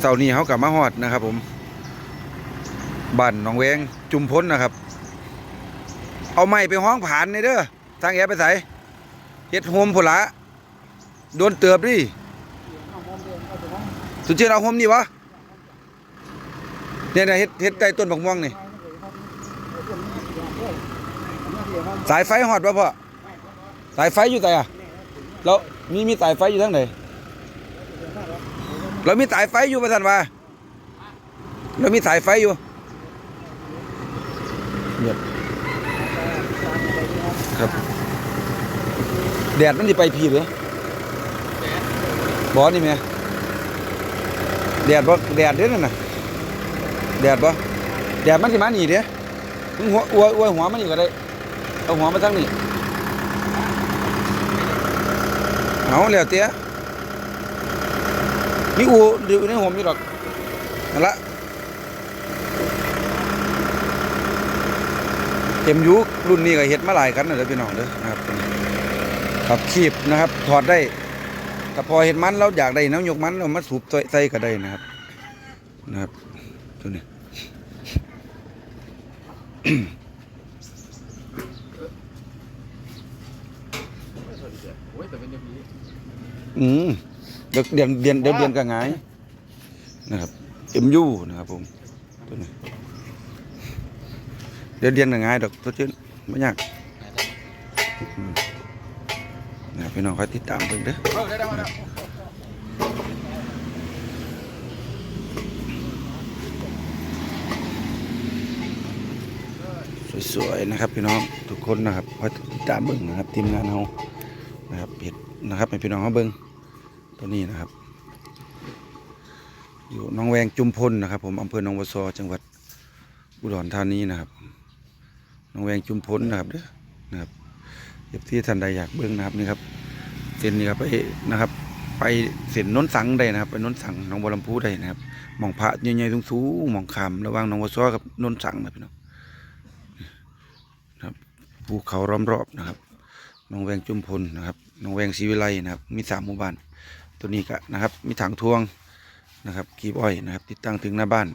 เสาร์นี้เขากลับมาฮอดนะครับ ผมบ้านหนองแวงจุมพ้นนะครับ เอาไม้ไปห้องผ่านนี่เด้อทางแอไปใส่เฮ็ดโฮมพุ่นละโดนเติบดิสุดเชื่อเอาโฮมนี่วะเนี่ยนะเฮ็ดเฮ็ดใต้ต้นบักม่วงนี่สายไฟหอดป่ะพ่อสายไฟอยู่ไหนอะแล้วมีมีสายไฟอยู่ทั้งไหน เรามีสายไฟอยู่ประทันว่าเรามีสายไฟอยู่เนี่ยครับแดดมันจะไปพีหรือบ่นี่แม่แดดบ่แดดเด้อนั่นน่ะแดดบ่แดดมันสิมาหนีเด้มึงหัวอวยอวยหัวมันนี่ก็ได้เอาหัวมาทั้งนี้เอาแล้วเตี้ย นี่อูดูในหัวมีดอกนั่นละเต็มยุครุ่นนี้ก็เฮ็ดมาหลายกันนะเด้อพี่น้องเด้อนะครับครับคีบนะครับ ถอดได้แต่พอเห็นมันเราอยากได้น้ำยกมันเรามาสูบใส่ใส่ก็ได้นะครับ นะครับตัวนี้อืม ดี๋ยวเดือนเดือนเดี๋ยวเดือนก็หงายนะครับเอ็มยูนะครับผมตัวนี้เดี๋ยวเดือนก็หงายดอกตัวชื่นไม่ยากนะครับพี่น้องคอยติดตามเพิ่งเด้อสวยๆนะครับพี่น้องทุกคนนะครับคอยติดตามเบิ่งนะครับทีมงานเรานะครับเห็ดนะครับให้พี่น้องเขาเบิ่ง ตัวนี้นะครับ อยู่น้องแวงจุมพลนะครับ ผมอำเภอหนองบัวซอจังหวัดอุดรธานีนะครับน้องแวงจุมพลนะครับเด้อนะครับเก็บที่ท่านใดอยากเบิ่งนะครับนี่ครับเส้นนี้ครับไปนะครับ ไปเส้นน้นสังได้นะครับ ไปน้นสังหนองบัวลำพูได้นะครับมองพระใหญ่ๆสูงๆมองคำระหว่างหนองบัวซอกับน้นสังนะพี่น้องนะครับภูเขาล้อมรอบนะครับหนองแวงจุมพลนะครับหนองแวงศรีวิไลนะครับ มีสามหมู่บ้าน ตัวนี้ก็นะครับ มีถังทวงนะครับกีบอ้อยนะครับ ติดตั้งถึงหน้าบ้าน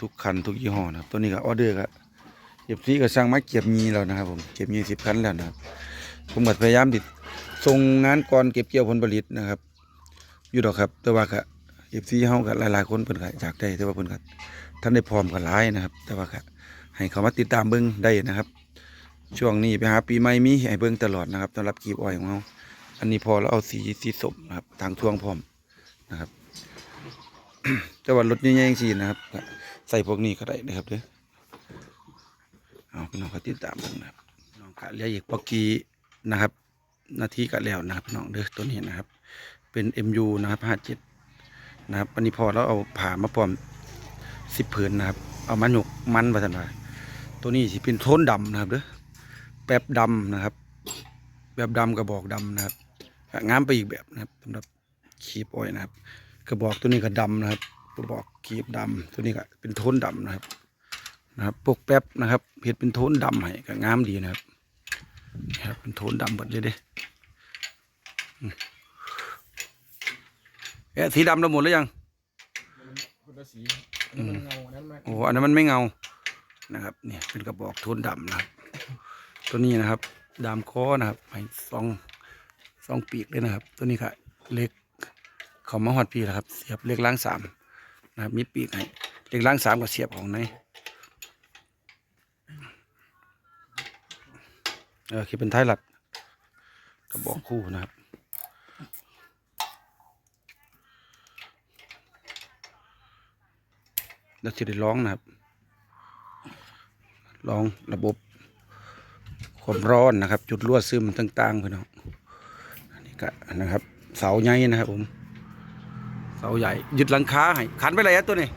ทุกคันทุกยี่ห้อนะครับ ตัวนี้ก็ออเดอร์ก็เก็บซีก็สั่งมาเก็บมีแล้วนะครับผมเก็บมีสิบคันแล้วนะครับผมก็พยายามติดส่งงานก่อนเก็บเกี่ยวผลผลิตนะครับ อยู่ดอกครับแต่ว่าก็เก็บซีเฮากับหลายๆคนเพิ่นก็อยากได้แต่ว่าเพิ่นก็ท่านได้พร้อมกันหลายนะครับ แต่ว่าก็ให้เขามาติดตามเบิ่งได้นะครับ ช่วงนี้ไปหาปีใหม่มีให้เบิ่งตลอดนะครับสำหรับกีบอ้อยของเรา อันนี้พอเราเอาสีสีสมนะครับทางทวงพร้อมนะครับแต่ว่ารถใหญ่ๆสินะครับ ใส่พวกนี้ก็ได้นะครับเด้อเอาพี่น้องก็ติดตามเบิ่งนะครับน้องกะเลียอีกปกกีนะครับนาทีก็แล้วนะครับน้องเด้อตัวนี้นะครับ เป็น MU นะครับ57นะครับอันนี้พอเราเอาผ่ามาปลอมสิบผืนนะครับ เอามาหยกมันมาทันว่าตัวนี้สิเป็นโทนดำนะครับเด้อแป๊บดำนะครับ แบบดำกระบอกดำนะครับ งามไปอีกแบบนะครับสำหรับขีบอ้อยนะครับ กระบอกตัวนี้ก็ดำนะครับกระบอกขีบดำตัวนี้ก็เป็นโทนดำนะครับนะครับพวกแป๊บนะครับเห็ดเป็นโทนดำให้ก็งามดีนะครับนี่ครับเป็นโทนดำหมดเลยเด้อืมเอ๊ะสีดำเราหมดแล้วยังคนละสีอันนี้มันเงาอันนั้นมาโอ้อันนั้นมันไม่เงานะครับเนี่ยเป็นกระบอกโทนดำนะครับ ตัวนี้นะครับ ดามคอนะครับให้สองส องปีกเลยนะครับ ตัวนี้ค่ะเล็กเขามาหอดปีแล้วครับ เสียบเล็กล้างสามนะครับมีปีกให้เล็กล้างสามก็เสียบของในเออคือเป็นท้ายหลัดกระบอกคู่นะครับแล้วจะได้ร้องนะครับร้องระบบความร้อนนะครับ จุดรั่วซึมต่างๆพี่น้อง อันนี้ก็นะครับ เสาใหญ่นะครับผม เสาใหญ่ยึดหลังคาให้ขันไปเลยอะตัวนี้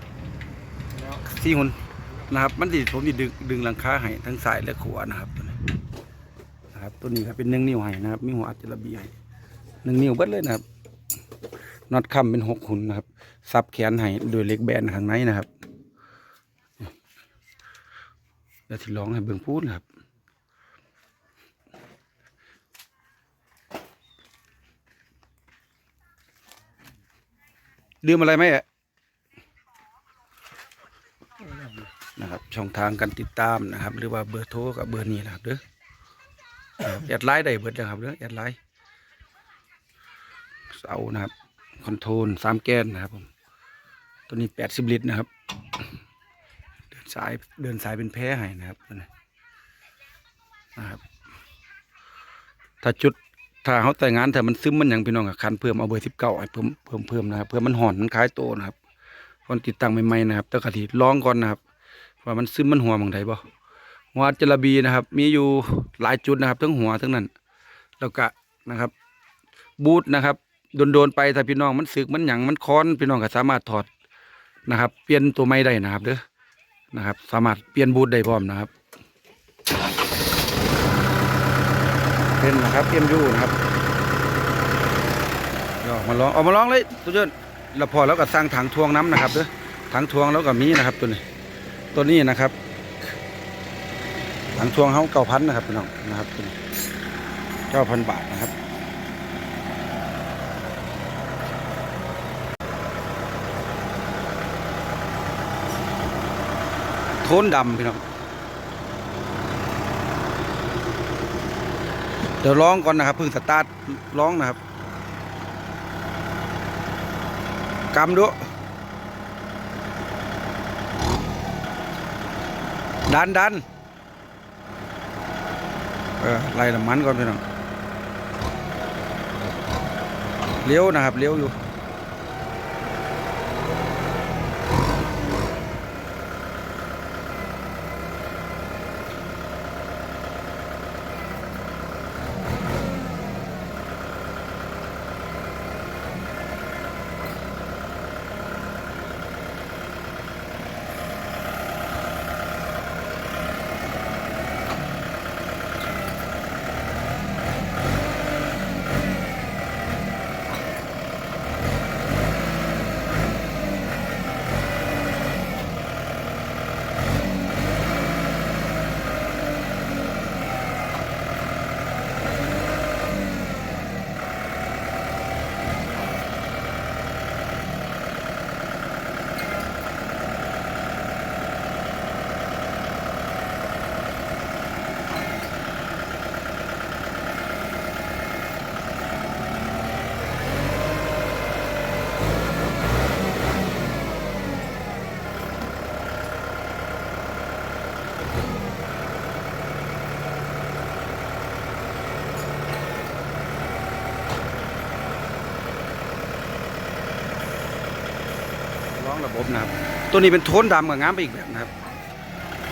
สี่หุ่นนะครับ มันดิผมดึงดึงหลังคาให้ทั้งซ้ายและขวานะครับตัวนี้นะครับตัวนี้ครับเป็นหนึ่งนิ้วให้นะครับมีหัวอัจฉริยะหนึ่งนิ้วเบิดเลยนะครับน็อตคำเป็นหกหุ่นนะครับซับแขนให้โดยเล็กแบนข้างในนะครับแล้วที่ร้องให้เบิ่งพูดนะครับ ลืมอะไรไหมอะนะครับ ช่องทางการติดตามนะครับ หรือว่าเบอร์โทรกับเบอร์นี้นะครับเด้อแอดไลน์ได้เบิดนะครับเด้อแอดไลน์เสานะครับคอนโทรลสามแกนนะครับผมตัวนี้แปดสิบลิตรนะครับ เดินสายเดินสายเป็นแพ้ให้นะครับนะครับ ถ้าจุด ถ้าเขาแต่งงานแต่มันซึมมันอย่างพี่น้องกับคันเพิ่มเอาเบอร์สิบเก้าเพิ่มเพิ่มเพิ่มนะครับเพื่อมันห่อนมันคล้ายโตนะครับคนติดตั้งใหม่ๆนะครับแต่กะทิลองก่อนนะครับว่ามันซึมมันหัวบางใดบ่หัวจระบีนะครับ มีอยู่หลายจุดนะครับ ทั้งหัวทั้งนั้น แล้วก็นะครับ บูทนะครับโดนๆไปถ้าพี่น้องมันสึกมันหยังมันค้อนพี่น้องก็สามารถถอดนะครับ เปลี่ยนตัวใหม่ได้นะครับเด้อนะครับ สามารถเปลี่ยนบูทได้พร้อมนะครับ เป็นนะครับเอ็มยูนะครับเดี๋ยวมาลองออกมาลองเลยตัวเจนเราพอแล้วก็สร้างถังทวงน้ำนะครับเด้อถังทวงแล้วก็มีนะครับตัวนี้ ตัวนี้นะครับถังทวงเขาเก้าพันนะครับพี่น้องนะครับตัวนี้เก้าพันบาทนะครับโทนดำพี่น้อง เดี๋ยวร้องก่อนนะครับเพิ่งสตาร์ทร้องนะครับกำดูดันดันเออไล่น้ำมันก่อนพี่น้องเลี้ยวนะครับเลี้ยวอยู่ ระบบนะครับ ตัวนี้เป็นโทนดำกับงามไปอีกแบบนะครับ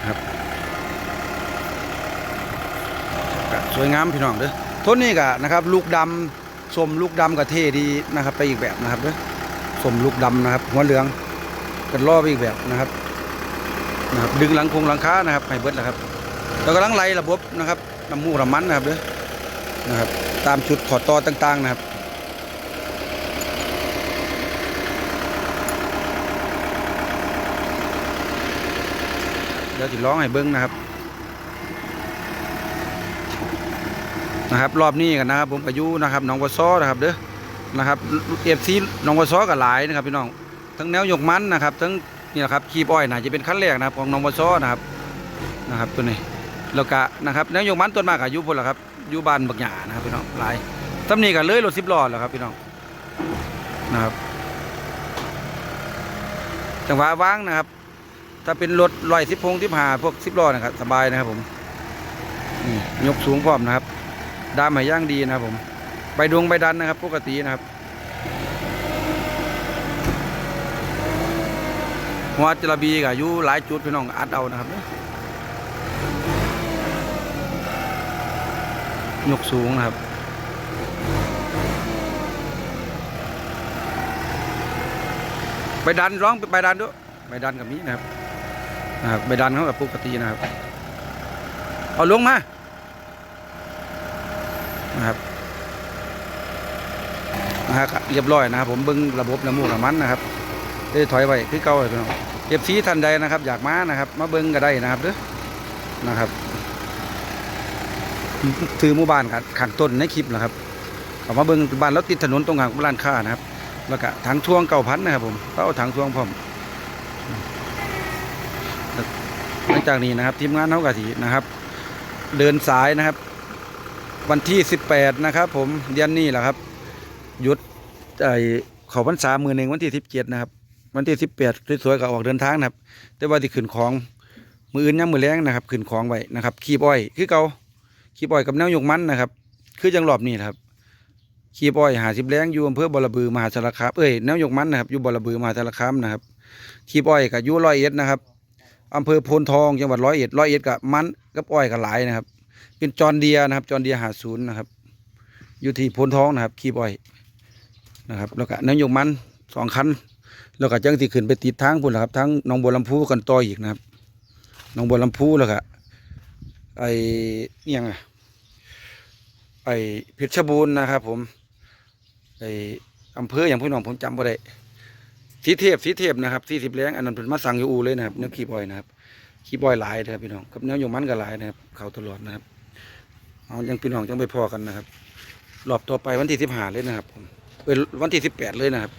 ครับสวยงามพี่น้องเด้อโทนนี้ก็นะครับลูกดำสมลูกดำกับเท่ดีนะครับ ไปอีกแบบนะครับเด้อสมลูกดำนะครับ หัวเหลืองกันล่อไปอีกแบบนะครับนะครับดึงหลังคงหลังค้านะครับให้เบิดนะครับแล้วก็ลังไล่ระบบนะครับน้ำมูกน้ำมันนะครับเด้อนะครับ ตามจุดขอดต่อต่าง ๆ นะครับ ดี๋ยวจะร้องให้เบิ้งนะครับนะครับ รอบนี้กันนะครับ ผมกับยูนะครับน้องวัวซ้อนะครับเด้อนะครับเอฟซีน้องวัวซ้อกับหลายนะครับพี่น้องทั้งแนวยกมันนะครับ ทั้งนี่นะครับคีบอ้อยนะจะเป็นขั้นแรกนะครับของน้องวัวซ้อนะครับนะครับตัวนี้แล้วก็นะครับแนวยกมันต้นมากอายุพุ่นละครับอยู่บ้านบักหยานะครับพี่น้องหลายตำนี้กันเลยรถสิบล้อแล้วครับพี่น้องนะครับจังหวะว่างนะครับ ถ้าเป็นรถลอยสิบพงสิบหาพวกสิบล้อนะครับสบายนะครับผมนี่ยกสูงพร้อมนะครับ ดามหายย่างดีนะครับผมใบดวงใบดันนะครับ ปกตินะครับหัวจระบีกับยูหลายจุดพี่น้องอัดเอานะครับยกสูงนะครับใบดันร้องใบดันด้วยใบดันกับนี้นะครับ นะครับใบดันเขากับปกตินะครับ เอาลงมานะครับนะครับเรียบร้อยนะครับ ผมเบิ้งระบบน้ำมูกน้ำมันนะครับได้ถอยไว้คือเก่าเลยพี่น้องเอฟซีท่านใดนะครับ อยากมานะครับ มาเบิ้งก็ได้นะครับเด้อนะครับถือหมู่บ้านครับขังต้นในคลิปนะครับเอามาเบิ้งบ้านแล้วติดถนนตรงกลางร้านค้านะครับ แล้วก็ถังทวงเก่าพันนะครับผมเขาเอาถังทวงพร้อม หลั งจากนี้นะครับทีมงานเขากะทีนะครับ เดินสายนะครับ วันที่ 18 นะครับ ผมเดือนนี้แหละครับหยุดไอเขอพรรษามือหนึ่งวันที่17นะครับ วันที่ 18สวยๆก็ออกเดินทางนะครับ แต่ว่าที่ขึ้นของมืออื่นยังมือแรงนะครับขึ้นของไว้นะครับขีบอ้อย คือเกาขีบอ้อยกับแนวยกมันนะครับ คือจังรอบนี้นะครับขีบอ้อยหาสิบแรงอยู่อำเภอบอระบือมหาสารคามเอ้ยแนวยกมันนะครับอยู่บอระบือมหาสารคามนะครับขีบอ้อยกับยู่ร้อยเอ็ดนะครับ อำเภอโพนทองจังหวัดร้อยเอ็ดร้อยเอ็ดกับมันกับอ้อยกับหลายนะครับ เป็นจอนเดียนะครับ จอนเดียหาศูนย์นะครับ อยู่ที่โพนทองนะครับขีบอ้อยนะครับ แล้วก็แนวยกมันสองคันแล้วก็จังที่ขึ้นไปติดทางพุ่นล่ะครับทั้งหนองบัวลำพูกันต่ออีกนะครับหนองบัวลำพูแล้วก็ไอ้เอียงอะไอ้เพชรบูรณ์นะครับ ผมไอ้อำเภออย่างพี่น้องผมจำบ่ได้ สีเทพสีเทพนะครับสีสิบแรงอันนั้นเป็นมาสั่งอยู่อูเลยนะครับเนื้อขี้บอยนะครับขี้บอยหลายนะครับพี่น้องกับเนื้อโยมันก็หลายนะครับเขาตลอดนะครับเอายังพี่น้องจังไปพอกันนะครับรอบต่อไปวันที่สิบห้าเลยนะครับผมเป็นวันที่สิบแปดเลยนะครับ